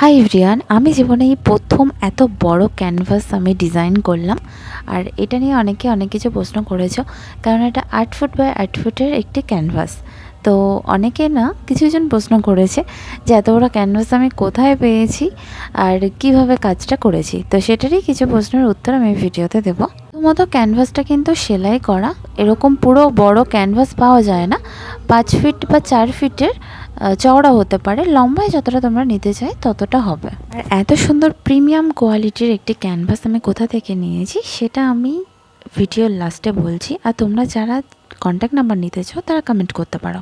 High everyone আমি জীবনে এই প্রথম এত বড় ক্যানভাস আমি ডিজাইন করলাম। আর এটা নিয়ে অনেকে অনেক কিছু প্রশ্ন করেছ, কারণ এটা আট ফুট বাই আট ফুটের একটি ক্যানভাস তো অনেকে না কিছুজন প্রশ্ন করেছে যে এত বড় ক্যানভাস আমি কোথায় পেয়েছি আর কীভাবে কাজটা করেছি। তো সেটারই কিছু প্রশ্নের উত্তর আমি ভিডিওতে দেবো। প্রথমত ক্যানভাসটা কিন্তু সেলাই করা, এরকম পুরো বড় ক্যানভাস পাওয়া যায় না। পাঁচ ফিট বা চার ফিটের চওড়া হতে পারে। লম্বায় যতটা তোমরা নিতে চাই ততটা হবে। আর এত সুন্দর প্রিমিয়াম কোয়ালিটির একটি ক্যানভাস আমি কোথা থেকে নিয়েছি, সেটা আমি ভিডিওর লাস্টে বলছি। আর তোমরা যারা কন্ট্যাক্ট নাম্বার নিতে চাও, তারা কমেন্ট করতে পারো।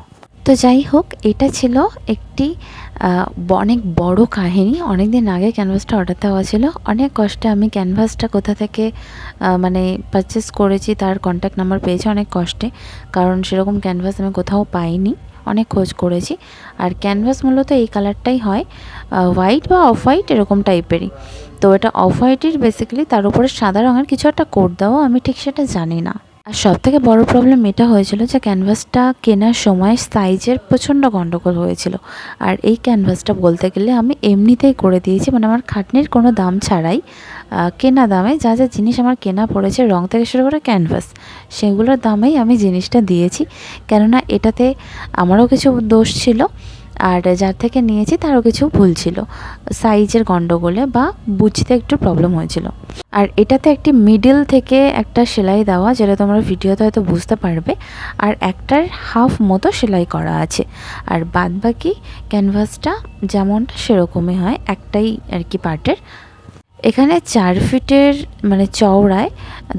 তো যাই হোক এটা ছিল একটি অনেক বড় কাহিনী। অনেক দিন আগে ক্যানভাসটা অর্ডার দেওয়া ছিল। অনেক কষ্টে আমি ক্যানভাসটা কোথা থেকে মানে পারচেস করেছি তার কন্ট্যাক্ট নাম্বার পেয়েছি অনেক কষ্টে। কারণ সেরকম ক্যানভাস আমি কোথাও পাইনি। অনেক খোঁজ করেছি। আর ক্যানভাস মূলত এই কালারটাই হয় হোয়াইট বা অফ হোয়াইট এরকম টাইপেরই তো এটা অফ হোয়াইটের বেসিক্যালি তার উপরে সাদা রঙের কিছু একটা কোট দেওয়া, আমি ঠিক সেটা জানি না। আর সব থেকে বড় প্রবলেম এটা হয়েছিল যে ক্যানভাসটা কেনার সময় সাইজের প্রচণ্ড গণ্ডগোল হয়েছিল। আর এই ক্যানভাসটা বলতে গেলে আমি এমনিতেই করে দিয়েছি মানে আমার খাটনির কোনো দাম ছাড়াই কেনা দামে যা যা জিনিস আমার কেনা পড়েছে রং থেকে শুরু করে ক্যানভাস সেগুলোর দামেই আমি জিনিসটা দিয়েছি। কেননা এটাতে আমারও কিছু দোষ ছিল আর যার থেকে নিয়েছি তারও কিছু ভুল ছিল। সাইজের গণ্ডগোলে বা বুঝতে একটু প্রবলেম হয়েছিল। আর এটাতে একটি মিডিল থেকে একটা সেলাই দেওয়া, যেটা তোমরা ভিডিওতে হয়তো বুঝতে পারবে, আর একটার হাফ মতো সেলাই করা আছে। আর বাদ বাকি ক্যানভাসটা যেমনটা সেরকমই হয়, একটাই আর কি পার্টের এখানে চার ফিটের মানে চওড়ায়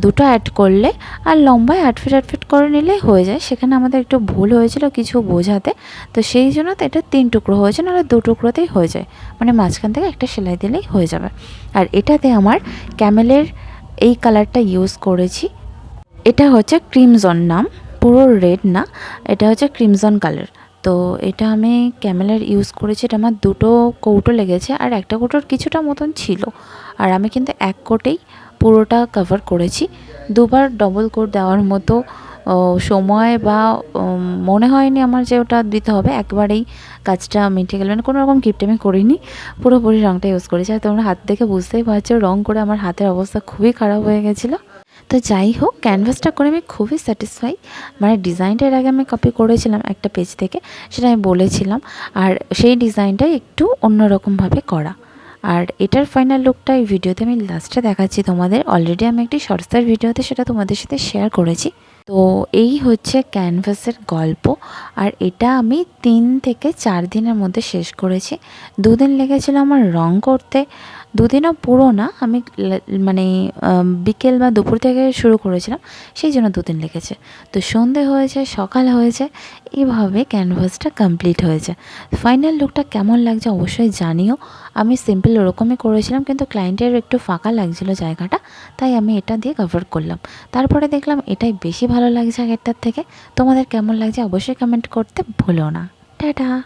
দুটো অ্যাড করলে আর লম্বায় আট ফিট আট ফিট করে নিলে হয়ে যায়। সেখানে আমাদের একটু ভুল হয়েছিল কিছু বোঝাতে। তো সেই জন্য তো এটা তিন টুকরো হয়েছে, নাহলে দু টুকরোতেই হয়ে যায়। মানে মাঝখান থেকে একটা সেলাই দিলেই হয়ে যাবে। আর এটাতে আমার ক্যামেলের এই কালারটা ইউজ করেছি। এটা হচ্ছে ক্রিমজন নাম, পুরো রেড না, এটা হচ্ছে ক্রিমজন কালার। তো এটা আমি ক্যামেলের ইউজ করেছি, এটা আমার দুটো কৌটো লেগেছে আর একটা কৌটোর কিছুটা মতন ছিল। আর আমি কিন্তু এক কোটেই পুরোটা কভার করেছি। দুবার ডবল কোট দেওয়ার মতো সময় বা মনে হয়নি আমার যে ওটা দিতে হবে। একবারেই কাজটা মিটে গেল। মানে কোনো রকম কিপটে আমি করিনি। পুরোপুরি রঙটা ইউজ করেছি। আর তোমরা হাত দেখে বুঝতেই পারছ, রং করে আমার হাতের অবস্থা খুবই খারাপ হয়ে গেছিল। তো যাই হোক ক্যানভাসটা করে আমি খুবই স্যাটিসফাই মানে ডিজাইনটা এর আগে আমি কপি করেছিলাম একটা পেজ থেকে, সেটা আমি বলেছিলাম। আর সেই ডিজাইনটাই একটু অন্যরকমভাবে করা। আর এটার ফাইনাল লুকটা এই ভিডিওতে আমি লাস্টে দেখাচ্ছি তোমাদের। অলরেডি আমি একটি শর্টসের ভিডিওতে সেটা তোমাদের সাথে শেয়ার করেছি। তো এই হচ্ছে ক্যানভাসের গল্প। আর এটা আমি তিন থেকে চার দিনের মধ্যে শেষ করেছি। দুদিন লেগেছিল আমার রং করতে। দুদিনও পুরো না, আমি মানে বিকেল বা দুপুর থেকে শুরু করেছিলাম, সেই জন্য দুদিন লেগেছে। তো সন্ধে হয়েছে, সকাল হয়েছে এইভাবে ক্যানভাসটা কমপ্লিট হয়েছে। ফাইনাল লুকটা কেমন লাগছে অবশ্যই জানিও। আমি সিম্পল ওরকমই করেছিলাম, কিন্তু ক্লায়েন্টের একটু ফাঁকা লাগছিল জায়গাটা, তাই আমি এটা দিয়ে কভার করলাম। তারপরে দেখলাম এটাই বেশি ভালো লাগছে আগেরটার থেকে। তোমাদের কেমন লাগছে অবশ্যই কমেন্ট করতে ভুলো না। টাটা!